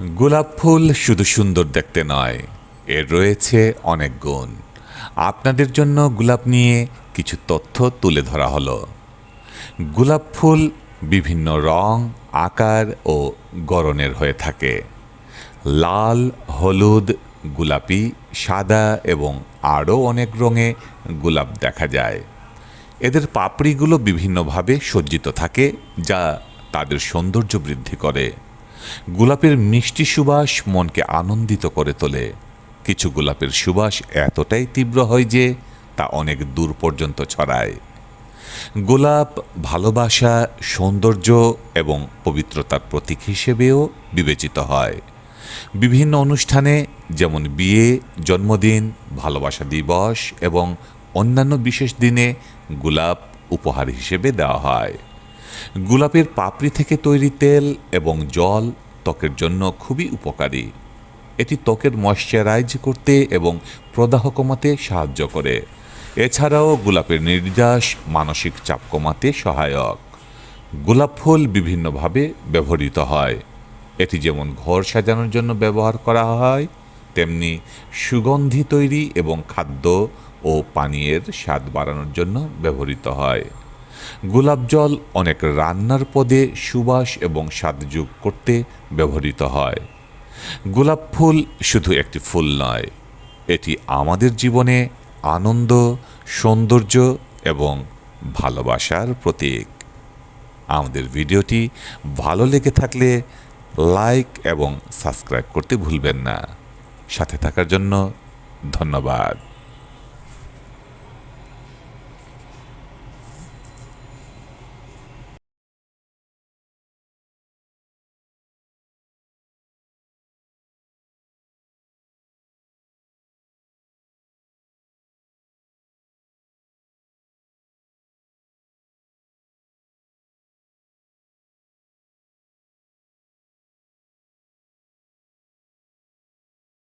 গোলাপ ফুল শুধু সুন্দর দেখতে নয়, এর রয়েছে অনেক গুণ। আপনাদের জন্য গোলাপ নিয়ে কিছু তথ্য তুলে ধরা হলো। গোলাপ ফুল বিভিন্ন রং, আকার ও গড়নের হয়ে থাকে। লাল, হলুদ, গোলাপি, সাদা এবং আরও অনেক রঙে গোলাপ দেখা যায়। এদের পাপড়িগুলো বিভিন্নভাবে সজ্জিত থাকে, যা তাদের সৌন্দর্য বৃদ্ধি করে। গোলাপের মিষ্টি সুবাস মনকে আনন্দিত করে তোলে। কিছু গোলাপের সুবাস এতটাই তীব্র হয় যে তা অনেক দূর পর্যন্ত ছড়ায়। গোলাপ ভালোবাসা, সৌন্দর্য এবং পবিত্রতার প্রতীক হিসেবেও বিবেচিত হয়। বিভিন্ন অনুষ্ঠানে যেমন বিয়ে, জন্মদিন, ভালোবাসা দিবস এবং অন্যান্য বিশেষ দিনে গোলাপ উপহার হিসেবে দেওয়া হয়। গোলাপের পাপড়ি থেকে তৈরি তেল এবং জল ত্বকের জন্য খুবই উপকারী। এটি ত্বকের ময়শ্চারাইজ করতে এবং প্রদাহ কমাতে সাহায্য করে। এছাড়াও গোলাপের নির্যাস, মানসিক চাপ কমাতে সহায়ক। গোলাপ ফুল বিভিন্নভাবে ব্যবহৃত হয়। এটি যেমন ঘর সাজানোর জন্য ব্যবহার করা হয়, তেমনি সুগন্ধি তৈরি এবং খাদ্য ও পানীয়ের স্বাদ বাড়ানোর জন্য ব্যবহৃত হয়। গোলাপ জল অনেক রান্নার পদে সুবাস এবং স্বাদ যোগ করতে ব্যবহৃত হয়। গোলাপ ফুল শুধু একটি ফুল নয়, এটি আমাদের জীবনে আনন্দ, সৌন্দর্য এবং ভালোবাসার প্রতীক। আমাদের ভিডিওটি ভালো লেগে থাকলে লাইক এবং সাবস্ক্রাইব করতে ভুলবেন না। সাথে থাকার জন্য ধন্যবাদ।